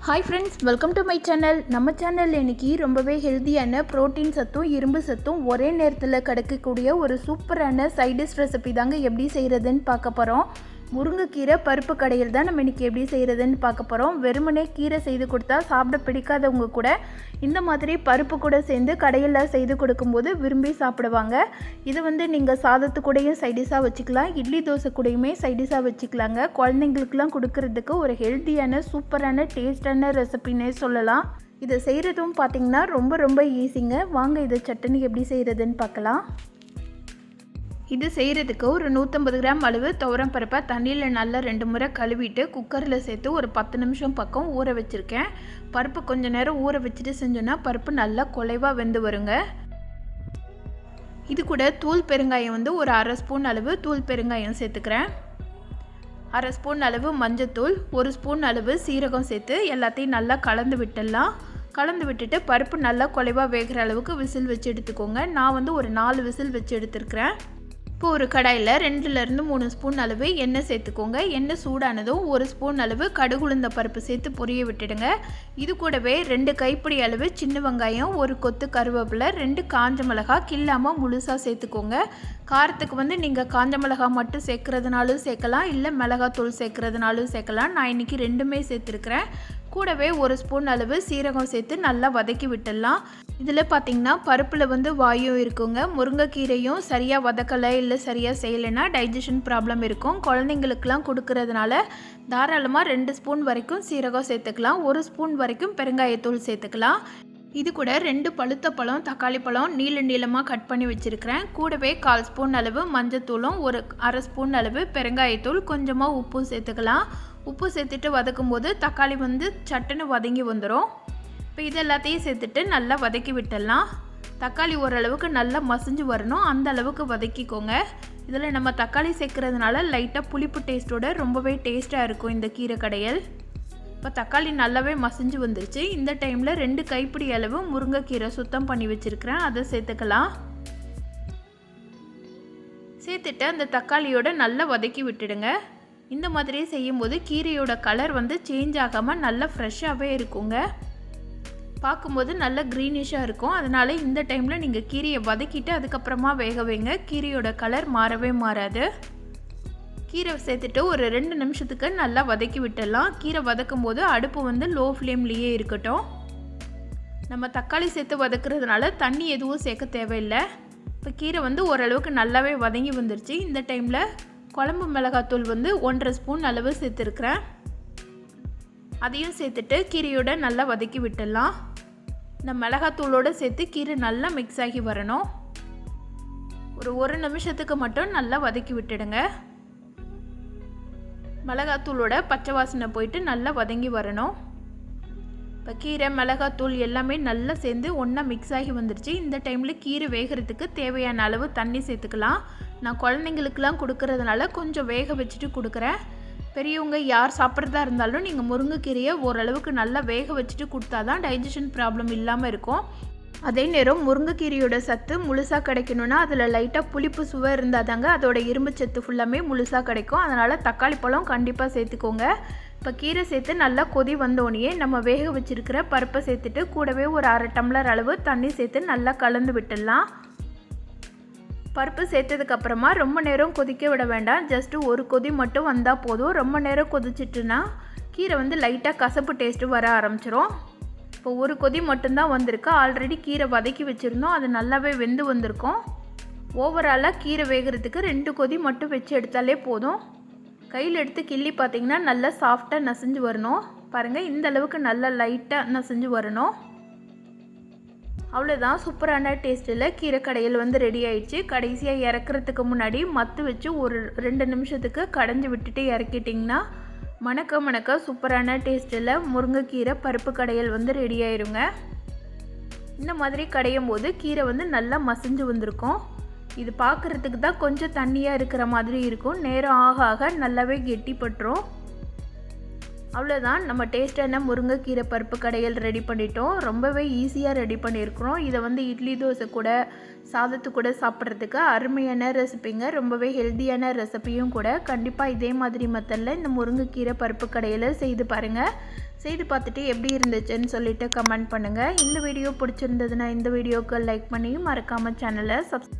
Hi friends welcome to my channel நம்ம channel இன்னைக்கு ரொம்பவே ஹெல்த்தியான புரோட்டீன் சத்தும் இரும்பு சத்தும் ஒரே நேரத்தில் கிடைக்கக்கூடிய ஒரு சூப்பரான சைடிஷ் ரெசிபி தாங்க எப்படி செய்கிறதுன்னு பார்க்க போகிறோம் முருங்கைக்கீரை பருப்பு கடையில் தான் நம்ம இன்றைக்கி எப்படி செய்கிறதுன்னு பார்க்க போகிறோம் வெறுமனே கீரை செய்து கொடுத்தா சாப்பிட பிடிக்காதவங்க கூட இந்த மாதிரி பருப்பு கூட சேர்ந்து கடையில் செய்து கொடுக்கும்போது விரும்பி சாப்பிடுவாங்க. இது வந்து நீங்கள் சாதத்து கூடயும் சைடிஷாக வச்சுக்கலாம். இட்லி தோசை கூடயுமே சைடிஷாக வச்சுக்கலாங்க. குழந்தைங்களுக்குலாம் கொடுக்கறதுக்கு ஒரு ஹெல்த்தியான சூப்பரான டேஸ்டான ரெசிபின்னே சொல்லலாம். இதை செய்கிறதும் பார்த்திங்கன்னா ரொம்ப ரொம்ப ஈஸிங்க. வாங்க இதை சட்னி எப்படி செய்கிறதுன்னு பார்க்கலாம். இது செய்கிறதுக்கு ஒரு நூற்றம்பது கிராம் அளவு துவரம் பருப்பை தண்ணியில் நல்லா ரெண்டு முறை கழுவிட்டு குக்கரில் சேர்த்து ஒரு பத்து நிமிஷம் பக்கம் ஊற வச்சுருக்கேன். பருப்பு கொஞ்ச நேரம் ஊற வச்சுட்டு செஞ்சோன்னா பருப்பு நல்லா குலைவாக வெந்து வருங்க. இது கூட தூள் பெருங்காயம் வந்து ஒரு அரை ஸ்பூன் அளவு தூள் பெருங்காயம் சேர்த்துக்கிறேன். அரை ஸ்பூன் அளவு மஞ்சத்தூள் ஒரு ஸ்பூன் அளவு சீரகம் சேர்த்து எல்லாத்தையும் நல்லா கலந்து விட்டுடலாம். கலந்து விட்டுட்டு பருப்பு நல்லா குலைவாக வேகிற அளவுக்கு விசில் வச்சு எடுத்துக்கோங்க. நான் வந்து ஒரு நாலு விசில் வச்சு எடுத்துருக்கிறேன். இப்போ ஒரு கடாயில் ரெண்டுலேருந்து மூணு ஸ்பூன் அளவு எண்ணெய் சேர்த்துக்கோங்க. எண்ணெய் சூடானதும் ஒரு ஸ்பூன் அளவு கடுகுளுந்த பருப்பு சேர்த்து பொரிய விட்டுடுங்க. இது கூடவே ரெண்டு கைப்பிடி அளவு சின்ன வெங்காயம் ஒரு கொத்து கருவேப்பிலை ரெண்டு காஞ்ச மிளகா கில்லாமல் முழுசாக சேர்த்துக்கோங்க. காரத்துக்கு வந்து நீங்கள் காஞ்ச மிளகா மட்டும் சேர்க்குறதுனாலும் சேர்க்கலாம் இல்லை மிளகாத்தூள் சேர்க்குறதுனாலும் சேர்க்கலாம். நான் இன்றைக்கி ரெண்டுமே சேர்த்துருக்குறேன். கூடவே ஒரு ஸ்பூன் அளவு சீரகம் சேர்த்து நல்லா வதக்கி விட்டுடலாம். இதில் பார்த்திங்கன்னா பருப்பில் வந்து வாயும் இருக்குங்க. முருங்கைக்கீரையும் சரியாக வதக்கலை இல்லை சரியாக செய்யலைன்னா டைஜஷன் ப்ராப்ளம் இருக்கும். குழந்தைங்களுக்கெல்லாம் கொடுக்கறதுனால தாராளமாக ரெண்டு ஸ்பூன் வரைக்கும் சீரகம் சேர்த்துக்கலாம். ஒரு ஸ்பூன் வரைக்கும் பெருங்காயத்தூள் சேர்த்துக்கலாம். இது கூட ரெண்டு பழுத்த பழம் தக்காளி பழம் நீள நீளமாக கட் பண்ணி வச்சுருக்கிறேன். கூடவே கால் ஸ்பூன் அளவு மஞ்சத்தூளும் ஒரு அரை ஸ்பூன் அளவு பெருங்காயத்தூள் கொஞ்சமாக உப்பும் சேர்த்துக்கலாம். உப்பு சேர்த்துட்டு வதக்கும் போது தக்காளி வந்து சட்டுன்னு வதங்கி வந்துடும் இப்போ இது எல்லாத்தையும் சேர்த்துட்டு நல்லா வதக்கி விட்டுடலாம். தக்காளி ஓரளவுக்கு நல்லா மசிஞ்சு வரணும். அந்த அளவுக்கு வதக்கிக்கோங்க. இதில் நம்ம தக்காளி சேர்க்கறதுனால லைட்டாக புளிப்பு டேஸ்ட்டோட ரொம்பவே டேஸ்ட்டாக இருக்கும் இந்த கீரை கடையல். இப்போ தக்காளி நல்லாவே மசிஞ்சு வந்துருச்சு. இந்த டைமில் ரெண்டு கைப்பிடி அளவு முருங்கைக்கீரை சுத்தம் பண்ணி வச்சுருக்கிறேன். அதை சேர்த்துக்கலாம். சேர்த்துட்டு அந்த தக்காளியோட நல்லா வதக்கி விட்டுடுங்க. இந்த மாதிரி செய்யும்போது கீரையோட கலர் வந்து சேஞ்ச் ஆகாமல் நல்லா ஃப்ரெஷ்ஷாகவே இருக்குங்க. பார்க்கும்போது நல்ல க்ரீனிஷாக இருக்கும். அதனால் இந்த டைமில் நீங்கள் கீரையை வதக்கிட்டு அதுக்கப்புறமா வேக வைங்க. கீரையோட கலர் மாறவே மாறாது. கீரை சேர்த்துட்டு ஒரு ரெண்டு நிமிஷத்துக்கு நல்லா வதக்கி விட்டுடலாம். கீரை வதக்கும் போது அடுப்பு வந்து லோ ஃப்ளேம்லேயே இருக்கட்டும். நம்ம தக்காளி சேர்த்து வதக்குறதுனால தண்ணி எதுவும் சேர்க்க தேவையில்லை. இப்போ கீரை வந்து ஓரளவுக்கு நல்லாவே வதங்கி வந்துருச்சு. இந்த டைமில் குழம்பு மிளகாத்தூள் வந்து ஒன்றரை ஸ்பூன் அளவு சேர்த்துருக்குறேன். அதையும் சேர்த்துட்டு கீரையோட நல்லா வதக்கி விட்டுடலாம். இந்த மிளகாத்தூளோடு சேர்த்து கீரை நல்லா மிக்ஸ் ஆகி வரணும். ஒரு ஒரு நிமிஷத்துக்கு மட்டும் நல்லா வதக்கி விட்டுடுங்க. மிளகாத்தூளோட பச்சை வாசனை போயிட்டு நல்லா வதங்கி வரணும். கீரை மிளகாத்தூள் எல்லாமே நல்லா சேர்ந்து ஒன்றா மிக்ஸ் ஆகி வந்துருச்சு. இந்த டைமில் கீரை வேகிறதுக்கு தேவையான அளவு தண்ணி சேர்த்துக்கலாம். நான் குழந்தைங்களுக்கெலாம் கொடுக்கறதுனால கொஞ்சம் வேக வச்சுட்டு கொடுக்குறேன். பெரியவங்க யார் சாப்பிட்றதா இருந்தாலும் நீங்கள் முருங்கைக்கீரையை ஓரளவுக்கு நல்லா வேக வச்சுட்டு கொடுத்தா தான் டைஜஷன் ப்ராப்ளம் இல்லாமல் இருக்கும். அதே நேரம் முருங்கைக்கீரையோட சத்து முழுசாக கிடைக்கணும்னா அதில் லைட்டாக புளிப்பு சுவை இருந்தால் தாங்க அதோட இரும்பு சத்து ஃபுல்லாமே முழுசாக கிடைக்கும். அதனால் தக்காளி பழம் கண்டிப்பாக சேர்த்துக்கோங்க. இப்போ கீரை சேர்த்து நல்லா கொதி வந்தோடனே நம்ம வேக வச்சுருக்கிற பருப்பை சேர்த்துட்டு கூடவே ஒரு அரை டம்ளர் அளவு தண்ணி சேர்த்து நல்லா கலந்து விட்டுடலாம். பருப்பு சேர்த்ததுக்கப்புறமா ரொம்ப நேரம் கொதிக்க விட வேண்டாம். ஜஸ்ட்டு ஒரு கொதி மட்டும் வந்தால் போதும். ரொம்ப நேரம் கொதிச்சிட்டுனா கீரை வந்து லைட்டாக கசப்பு டேஸ்ட்டு வர ஆரம்பிச்சிரும். இப்போ ஒரு கொதி மட்டும்தான் வந்திருக்கு. ஆல்ரெடி கீரை வதக்கி வச்சுருந்தோம். அது நல்லாவே வெந்து வந்திருக்கும். ஓவராலாக கீரை வேகிறதுக்கு ரெண்டு கொதி மட்டும் வச்சு எடுத்தாலே போதும். கையில் எடுத்து கிள்ளி பார்த்தீங்கன்னா நல்லா சாஃப்டாக நசிஞ்சு வரணும். பாருங்கள் இந்த அளவுக்கு நல்லா லைட்டாக நசிஞ்சு வரணும். அவ்வளோதான் சூப்பரான டேஸ்ட்டில் கீரை கடையில் வந்து ரெடி ஆயிடுச்சு. கடைசியாக இறக்குறதுக்கு முன்னாடி மத்து வச்சு ஒரு ரெண்டு நிமிஷத்துக்கு கடைஞ்சி விட்டுட்டு இறக்கிட்டிங்கன்னா மணக்க மணக்க சூப்பரான டேஸ்ட்டில் முருங்கைக்கீரை பருப்பு கடையல் வந்து ரெடி ஆயிருங்க. இந்த மாதிரி கடையும் போது கீரை வந்து நல்லா மசிஞ்சு வந்திருக்கும். இது பார்க்குறதுக்கு தான் கொஞ்சம் தண்ணியாக இருக்கிற மாதிரி இருக்கும். நேரம் ஆக ஆக நல்லாவே கெட்டிப்பட்டுரும் அவ்வளோதான் நம்ம டேஸ்டான முருங்கைக்கீரை பருப்பு கடையில் ரெடி பண்ணிட்டோம். ரொம்பவே ஈஸியாக ரெடி பண்ணியிருக்கிறோம் இதை வந்து இட்லி தோசை கூட சாதத்து கூட சாப்பிட்றதுக்கு அருமையான ரெசிபிங்க ரொம்பவே ஹெல்த்தியான ரெசிபியும் கூட. கண்டிப்பாக இதே மாதிரி மெத்தடில் இந்த முருங்கைக்கீரை பருப்பு கடையில் செய்து பாருங்கள் செய்து பார்த்துட்டு எப்படி இருந்துச்சுன்னு சொல்லிட்டு கமெண்ட் பண்ணுங்கள் இந்த வீடியோ பிடிச்சிருந்ததுன்னா இந்த வீடியோக்கு லைக் பண்ணி மறக்காமல் சேனலை சப்ஸ்